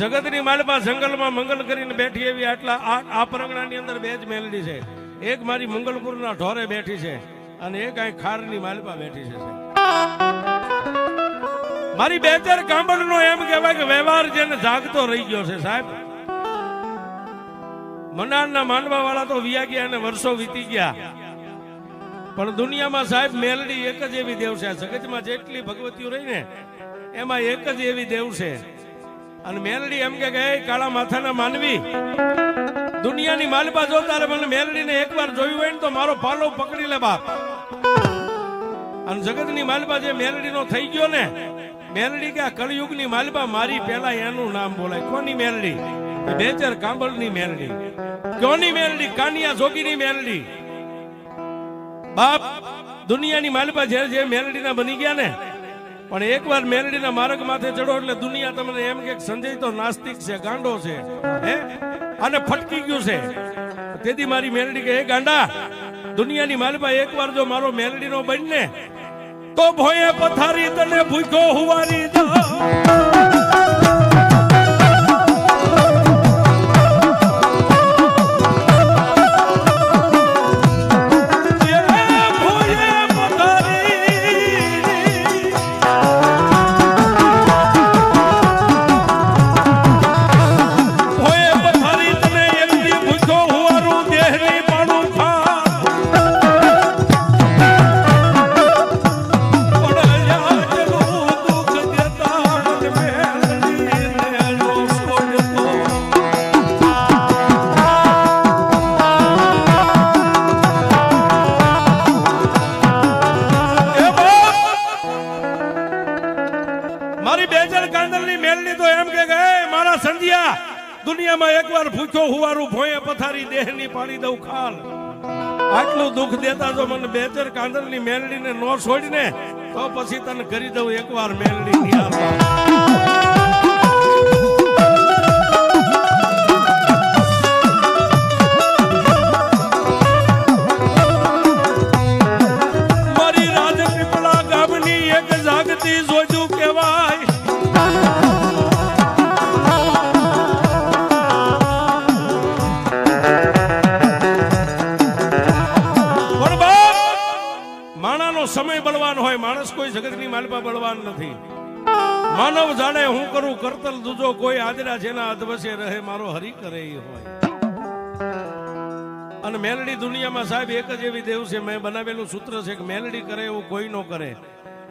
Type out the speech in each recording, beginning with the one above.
જગતની માલપા જંગલમાં મંગલ કરીને બેઠી એવી આટલા આ પરંગણાની અંદર બે જ મેલડી છે. એક મારી મંગલપુરના ઢોરે બેઠી છે અને એક અહીં ખારની માલપા બેઠી છે મારી બે ચાર કાંબળનો એમ કહેવાય કે વ્યવહાર જેને જાગતો રહી ગયો છે સાહેબ. મનારના માનવા વાળા તો વિયા ગયા અને વર્ષો વીતી ગયા. પણ દુનિયામાં સાહેબ મેલડી એક જ એવી દેવ છે. જગતમાં જેટલી ભગવતીઓ રહી ને, એમાં એક જ એવી દેવ છે. અને મેલડી એમ કે ગઈ કાળા માથાના માનવી, દુનિયાની માલપા જોતા મને મેલડીને એકવાર જોયું હોય ને તો મારો પાલો પકડી લે બાપ. અને જગતની માલબા જે મેલડીનો થઈ ગયો ને, મેલડી કે આ કળયુગની માલબા મારી પહેલા એનું નામ બોલાય. કોની મેલડી? બેચર કાંબળની મેલડી. કોની મેલડી? કાનિયા જોગીની મેલડી. બાપ, દુનિયાની માલબા જે જે મેલડીના બની ગયા ને પણ એકવાર મેલડીના માર્ગ માથે ચડો એટલે દુનિયા તમને એમ કે સંજય તો નાસ્તિક છે, ગાંડો છે, હે? અને ફટકી ગયું છે. તેથી મારી મેલડી કે હે ગાંડા, દુનિયાની માલપા એકવાર જો મારો મેલડીનો બનને, તો ભોયે પથારી તને ભૂખ્યો હુવારી દો દુનિયામાં એકવાર ભૂખ્યો હુવારું ભોયે પથારી દેહની પાડી દઉં ખાલ. આટલું દુઃખ દેતા જો મને બેચર કાંદરની મેલડીને નો છોડીને, તો પછી તને કરી દઉં એકવાર મેલડી નિહાળવા માલપા બળવાન નથી. માનવ જાણે હું કરું, કરતલ દુજો કોઈ આદરા જેના અધવશે રહે, મારો હરી કરે હોય. અને મેલડી દુનિયામાં સાહેબ એક જ એવી દેવ છે, મેં બનાવેલું સૂત્ર છે કે મેલડી કરે એવું કોઈ નો કરે.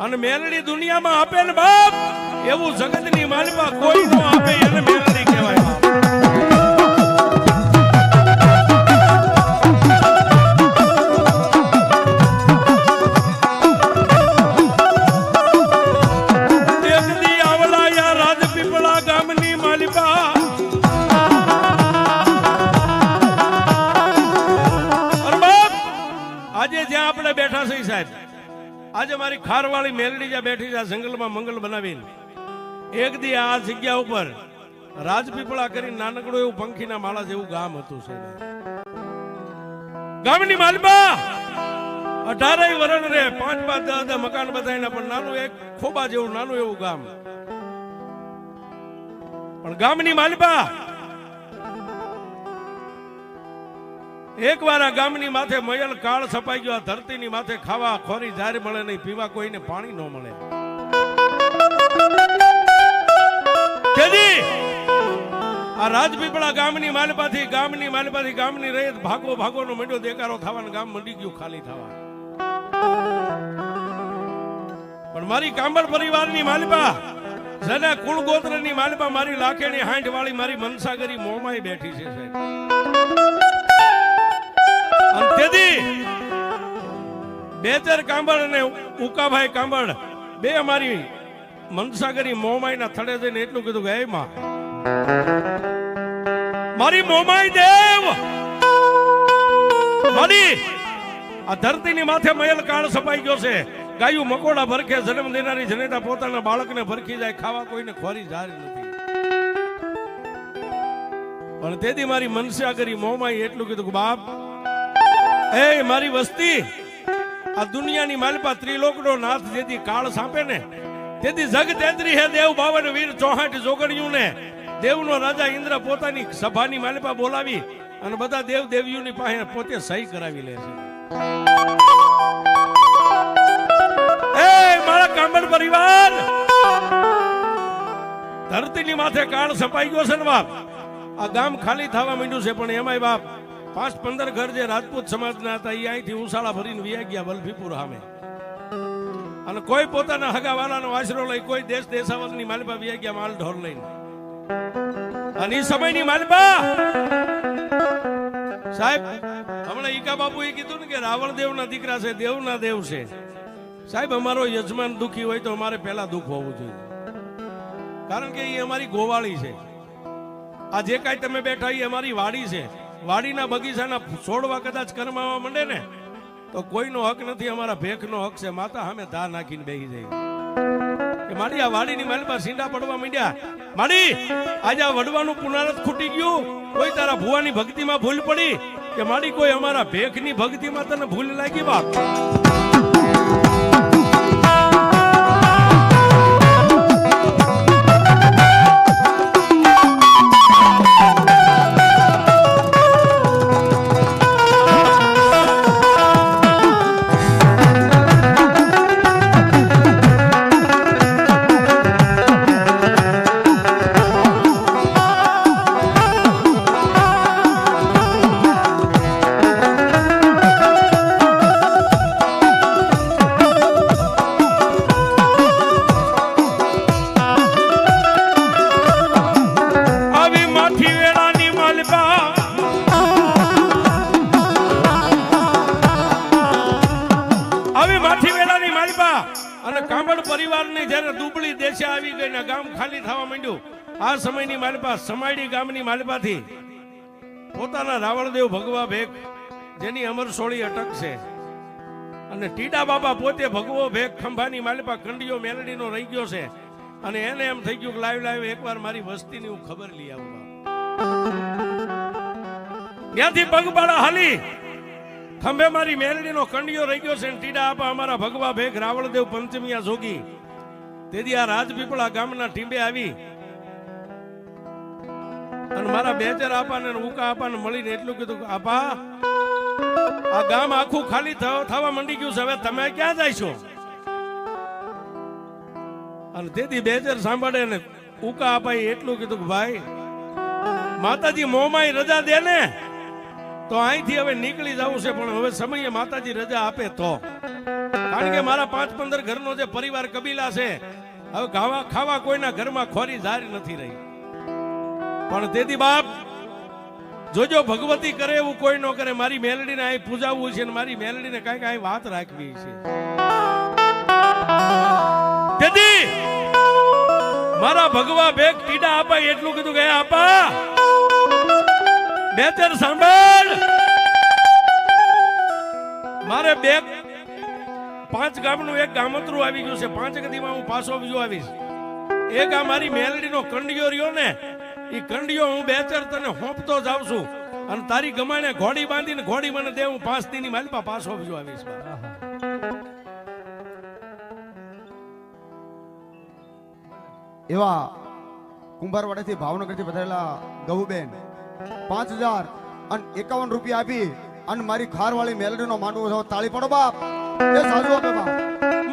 અને મેલડી દુનિયામાં આપે ને બાપ, એવું જગતની માલપા કોઈ નો આપે, એને મેલડી કહેવાય. મેલડી જ્યાં બેઠી આ જંગલમાં મંગલ બનાવીને એક દી આ જગ્યા ઉપર રાજપીપળા કરી નાનકડું એવું પંખીના માળા જેવું ગામ હતું છે ગામની માલબા! અઢારેય વરણ રે પાંચ પાંચ દસ મકાન બધાયના, પણ નાનું એક ખોબા જેવું, નાનું એવું ગામ. પણ ગામની માલપા એક વાર આ ગામની માથે મયલ કાળ છપાઈ ગયો ધરતીની માથે ખાવા ખોરી જારે મળે નહીં, પીવા કોઈને પાણી ન મળે. આ રાજપીપળા ગામની માલપાથી ગામની માલપાથી ગામની રહી ભાગો ભાગોનો મંડ્યો દેકારો થવાનો ગામ મંડી ગયું ખાલી થવા. પણ મારી કાંબળ પરિવારની માલપા, જેના કુળ ગોત્રની માલપા મારી લાખેણી હાંઠ વાળી મારી મનસાગરી મોમાઈ બેઠી છે, સાહેબ. અને તેથી બેચર કાંબળ અને ઉકાભાઈ કાંબળ, બે અમારી મનસાગરી મોમાઈના થડે જઈને એટલું કીધું કે, હે માં, મારી મોમાઈ દેવ, મારી આ ધરતીની માથે મયલ કાળ સપાઈ ગયો છે. ગાયું મકોડા ભરખે જન્મ દેનારી જનેતા પોતાના બાળકને ભરખી જાય, ખાવા કોઈને ખોરી જાય નથી. પણ તેથી મારી મનસાગરી મોમાઈ એટલું કીધું કે, બાપ એ મારી વસ્તી, આ દુનિયાની માલપા ત્રિલોકનો નાથ જેથી કાળ સાંપે ને. તેથી જગ તેત્રી હે દેવ બાવન વીર ચોહાટ જોગણ્યું ને. દેવનો રાજા ઇન્દ્ર પોતાની સભાની માલપા બોલાવી અને બધા દેવ દેવીઓની પાસે પોતે સહી કરાવી લે છે. એ મારા કામણ પરિવાર! ધરતીની માથે કાળ સપાઈ ગયો છે ને બાપ. આ ગામ ખાલી થવા માંડ્યું છે, પણ એમાંય બાપ પાંચ પંદર ઘર જે રાજપૂત સમાજના હતા એ અહીંથી ઉસાળા ભરીને વિયા ગયા વલભીપુર સામે. અને કોઈ પોતાના હગાવાલાનો આશરો લઈ કોઈ દેશ દેશાવરની માલપા વિયા ગયા માલ ઢોર લઈને. અને એ સમયની માલપા! સાહેબ, હમણાં ઈકા એ કીધું ને કે રાવણ દેવના દીકરા છે, દેવના દેવ છે. સાહેબ, અમારો યજમાન દુખી હોય તો અમારે પહેલા દુઃખ હોવું જોઈએ. કારણ કે એ અમારી ગોવાળી છે. આ જે કાંઈ તમે બેઠા એ અમારી વાડી છે. વાડીના બગીચાના છોડવા કદાચ કરમાવા માંડે ને, તો કોઈનો હક નથી, અમારા ભેખનો હક છે. માતા સામે ધા નાખીને બેહી જાય. કે મારી આ વાડીની માલપા સીંડા પડવા માંડ્યા. માડી આજે આ વડવાનું પુનરાત ખૂટી ગયું. કોઈ તારા ભુવાની ભક્તિમાં ભૂલ પડી? કે માડી કોઈ અમારા ભેખની ભક્તિમાં તને ભૂલ લાગી બાપ? માલપાથી. પોતાના રાવણદેવ ભગવા ભેગ, જેની અમર સોળી અટક છે. અને ટીડા બાબા પોતે ભગવો ભેગ ખંભાની માલિપા કંડિયો મેલડીનો રહી ગયો છે. અને એને એમ થઈ ગયું કે લાઈવ લાઈવ એકવાર મારી વસ્તીની હું ખબર લઈ આવું ત્યાંથી પગપાળા હાલી, ખંભે મારી મેલડીનો કંડિયો રહી ગયો છે ટીડા આપા અમારા ભગવા ભેગ રાવણદેવ પંચમિયા જોગી. તેથી આ રાજપીપળા ગામના ટીંબે આવી અને મારા બેચર આપાને ઉકા આપાને મળીને એટલું કીધું આપા, આ ગામ આખું ખાલી થવા માંડી ગયું છે. હવે તમે ક્યાં જાય અને તેથી બેચર સાંભળે ને ઉકા આપાએ એટલું કીધું કે, ભાઈ, માતાજી મોમાય રજા દે ને. તો અહીંથી હવે નીકળી જવું છે, પણ હવે સમયે માતાજી રજા આપે તો. કારણ કે મારા પાંચ પંદર ઘરનો જે પરિવાર કબીલા છે, હવે ખાવા ખાવા કોઈના ઘરમાં ખોરી જારી નથી રહી. પણ તેથી બાપ જોજો ભગવતી કરે એવું કોઈ ન કરે, મારી મેલડીને અહીં પૂજાવવું છે મારી મેલડીને કાંઈક અહીં વાત રાખવી છે. તેથી મારા ભગવા ભેગ ટીડા આપા એટલું કીધું કે આપા બેતર સાંભળ. મારે બે, પાંચ ગામનું એક ગામતરું આવી ગયું છે. પાંચ ગતિમાં હું પાછો બીજો આવીશ. એક આ મારી મેલડીનો કંડિયો રહ્યો ને એ કંડિયો હું બેચર તને હોંપતો જાઉં છું. અને તારી ગમાણે ઘોડી બાંધીને ઘોડી મને દે હું પાંચ દીની માલપા પાછો બીજો આવીશ એવા કુંભારવાડાથી ભાવનગરથી પધારેલા ગૌબેન પાંચ હજાર અને એકાવન રૂપિયા આપી અને મારી ખારવાળી મેલડીનો માંડવો થયો તાળી પડો બાપ. એ સાધુ આપે બાપ.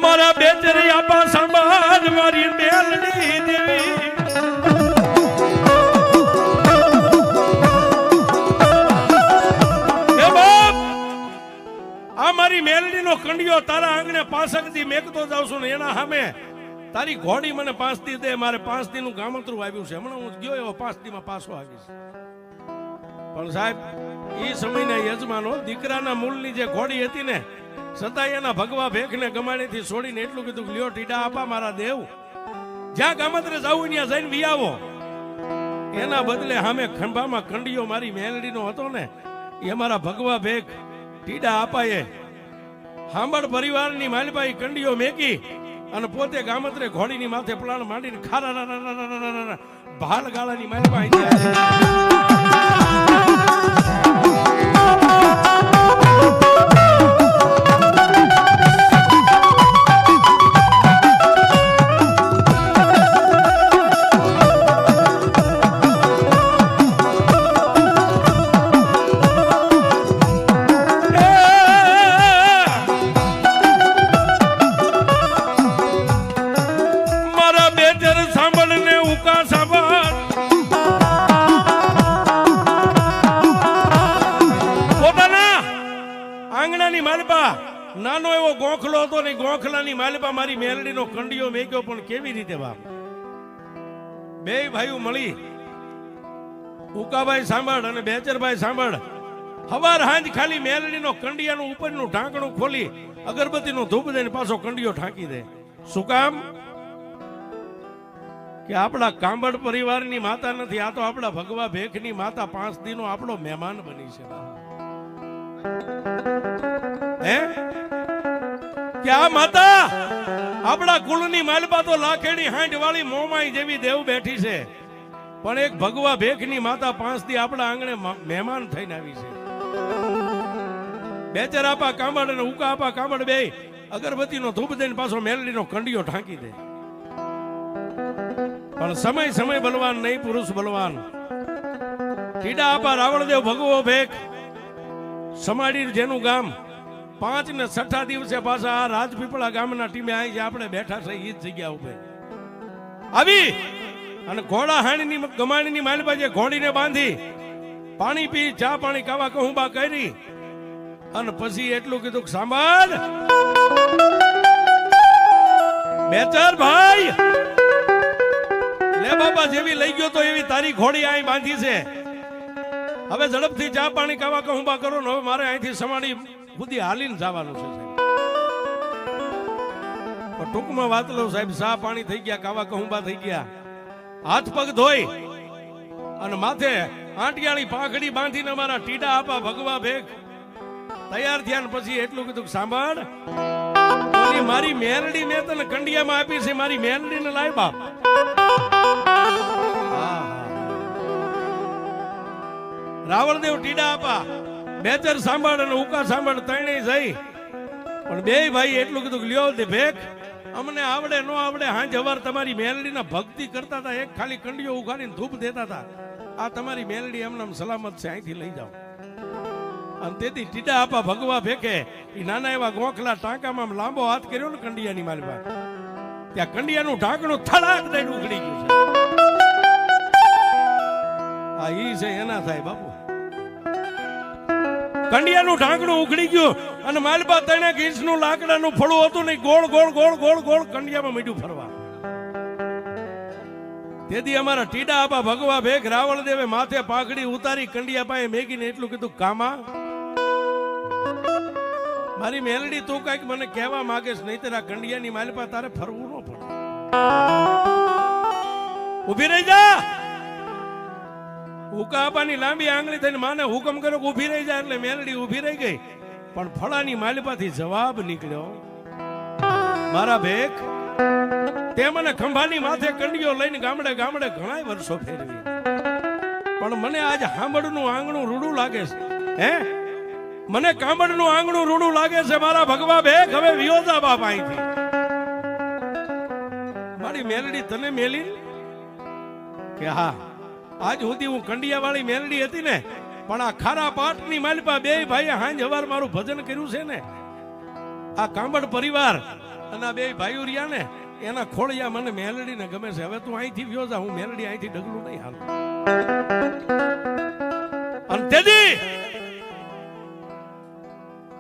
મારા બેચરી આપા સંભાળ મારી મેલડી દેવી. મારી મેલડીનો કંડિયો તારા આંગણે પાસકથી મેકતો જાઉં છું એના સામે તારી ઘોડી મને પાંચ દી દે, મારે પાંચ દી નું ગામતરું આવ્યું છે. હમણાં હું ગયો એવો પાંચ દી માં પાછો આવીશ પણ સાહેબ એ સમયના યજમાનો દીકરાના મૂળની જે ઘોડી હતી ને છતાં એના ભગવા ભેખને ગમાણીથી છોડીને એટલું કીધું લ્યો ટીડા આપા મારા દેવ. જ્યાં ગામતરે જવું ત્યાં જઈને વિયાવો એના બદલે સામે ખંભામાં કંડિયો મારી મેલડીનો હતો ને, એ મારા ભગવા ભેખ ટીડા આપાએ હાંબળ પરિવારની માલભાઈ કંડીઓ મેકી અને પોતે ગામત્રે ઘોડીની માથે પ્લાણ માંડીને ખારા ભાલ ગાળાની માલભાઈ બે ભાઈઓ મળી. ઉકાભાઈ સાંભળ અને બેચરભાઈ સાંભળ. હવાર હાંજ ખાલી મેલડીનો કંડિયાનું ઉપરનું ઢાંકણું ખોલી અગરબત્તીનો ધૂપ દઈને પાછો કંડિયો ઢાંકી દે. શું કામ? કે આપણા કાંબડ પરિવારની માતા નથી, આ તો આપણા ભગવા ભેખની માતા પાંચ દિનો આપણો મહેમાન બની છે. હે? કે આ માતા, આપણા કુળની માલપા તો લાખેડી હાંઠ વાળી મોમાઈ જેવી દેવ બેઠી છે. પણ એક ભગવા ભેખની માતા પાંચથી આપણા આંગણે મહેમાન થઈને આવી છે. બેચર આપા કામડ અને ઉકા આપા કામડ બે અગરબત્તીનો ધૂપ દઈને પાછો મેલડીનો કંડિયો ઢાંકી દે. પણ સમય સમય બલવાન, નહીં પુરુષ બલવાન. ટીડા આપા રાવણદેવ ભગવો ભેખ. સમાડી જેનું ગામ. પાંચ ને છઠ્ઠા દિવસે પાછા આ રાજપીપળા ગામના ટીમે જે આપણે બેઠા છે એ જ જગ્યા ઉપર. આવી! અને ઘોડા હાણીની ગમાણીની માલપા જે ઘોડીને બાંધી, પાણી પી, ચા પાણી કાવા કહુંબા કરી, અને પછી એટલું કીધું સાંભળ! બેચર ભાઈ! લે બાબા જેવી લઈ ગયો તો એવી તારી ઘોડી અહીં બાંધી છે. હવે ઝડપથી ચા પાણી કાવા કહુંબા કરો ને હવે મારે અહીંથી સમાડી બુદ્ધિ હાલીને જવાનું છે ટૂંકમાં વાત લઉં સાહેબ, સા પાણી થઈ ગયા, કાવા કહુંબા થઈ ગયા. હાથ પગ ધોઈ અને માથે આંટિયાળી પાંખડી બાંધીને અમારા ટીડા આપા ભગવા ભેગ. તૈયાર થયા પછી એટલું કીધું સાંભળ મારી મેરડી મેં તને કંડિયામાં આપી છે, મારી મેરડીને લાય બાપ. રાવણદેવ ટીડા આપા. બેચર સાંભળ અને ઉકા સાંભળ ત્રણેય જઈ. પણ બે ભાઈ એટલું કીધું લ્યો તે ભેખ. અમને આવડે, નો આવડે, હાંજ હવાર તમારી મેલડીના ભક્તિ કરતા હતા, એક ખાલી કંડીઓ ઉઘાડીને ધૂપ દેતા હતા. આ તમારી મેલડી એમને સલામત છે, અહીંથી લઈ જાઓ. અને તેથી ટીડા આપા ભગવા ભેખે એ નાના એવા ગોખલા ટાંકામાં લાંબો હાથ કર્યો ને કંડિયાની માલવા ત્યાં કંડિયાનું ઢાંકણું થડાક દઈને ઉઘડી ગયું છે. આ ઈ છે, એના થાય બાપુ. કંડિયાનું ઢાંકણું ઉખડી ગયું અને માલબા ત્રણેક ઘીસનું લાકડાનું ફળું હતું નહીં. ગોળ ગોળ ગોળ ગોળ ગોળ કંડિયામાં મીઠું ફરવા. તેથી અમારા ટીડા આપા ભગવા ભેગ રાવણ દેવે માથે પાઘડી ઉતારી કંડિયા પાસે મેગીને એટલું કીધું, કામા, મારી મેલડી તું કંઈક મને કહેવા માંગેશ નહીં તેરા કંડિયાની માલપા તારે ફરવું ન પડે. ઊભી રહી જા! હુકા આપવાની લાંબી આંગળી થઈને માને હુકમ કર્યો ઊભી રહી જાય એટલે મેલડી ઊભી રહી ગઈ. પણ ફળાની માલિપાથી જવાબ નીકળ્યો, મારા ભેખ, તે મને ખંભાની માથે કંડિયો લઈને ગામડે ગામડે ઘણાય વર્ષો ફેરવી. પણ મને આજ હાંભળનું આંગણું રૂડું લાગે છે. હે? મને કામડનું આંગણું રૂડું લાગે છે, મારા ભગવા ભેખ, હવે વિયોજા બાપ અહીંથી. મારી મેલડી, તને મેલી? કે હા. આજ સુધી હું કંડિયા વાળી મેલડી હતી ને, પણ આ ખારા પાટની માલપા બે ભાઈ હાંજ હવાર મારું ભજન કર્યું છે ને. આ કાંબડ પરિવાર અને આ બે ભાઈઓ રહ્યા ને, એના ખોળિયા મને મેલડી ને ગમે છે. હવે તું અહીંથી વ્યો જા, હું મેલડી અહીંથી ડગલું નહીં હાલ. અને તેજી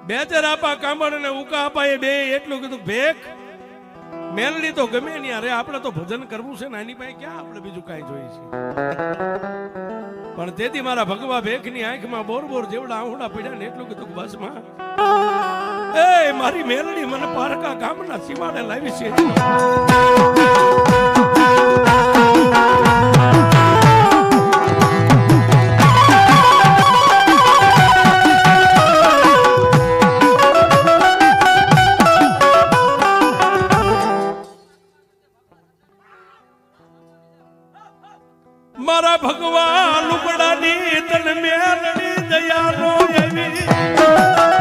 બે ચાર આપા કાંબડ અને ઉકા આપા એ બે, એટલું કીધું, ભેખ મેલડી તો ગમે નહીં અરે આપણે તો ભજન કરવું છે ને એની પાસે ક્યાં આપણે બીજું કાંઈ જોઈએ છે? પણ તેથી મારા ભગવા ભેખની આંખમાં બોર બોર જેવડા આંહુડા પડ્યા ને, એટલું કીધું કે બસમાં. એ, મારી મેલડી મને પારકા ગામના સીમાડે લાવી છે. મારા ભગવાન લુગડાની તન મેળવી દયાનો એવી.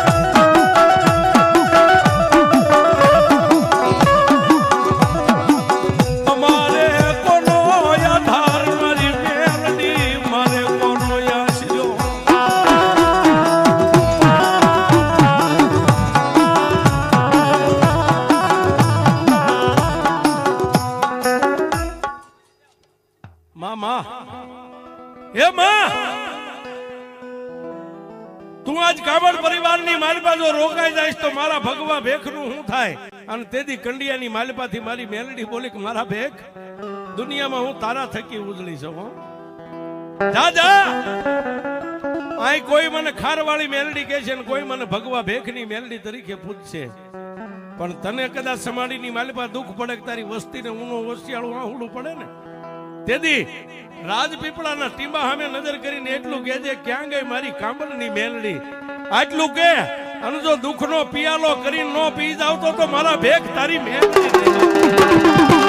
તું આજ કામડ પરિવારની માલપા જો રોકાઈ જાય તો મારા ભગવા ભેખનું શું થાય? અને તેથી કંડિયાની માલપાથી મારી મેલડી બોલી કે, મારા ભેખ, દુનિયામાં હું તારા થકી ઉજળી શકું. જા જા આય કોઈ મને ખારવાળી મેલડી કહે છે ને કોઈ મને ભગવા ભેખની મેલડી તરીકે પૂછશે. પણ તને કદાચ સમાડીની માલપા દુઃખ પડે તારી તારી વસ્તીને ઊનો વસિયાળું આહુડું પડે ને? તેથી રાજપીપળાના ટીંબા સામે નજર કરીને એટલું કહેજે ક્યાં ગઈ મારી કાંબલની મેલડી આટલું કે અને જો દુઃખનો પિયાલો કરીને નો પી જાવ તો મારા ભેગ તારી મેલડી.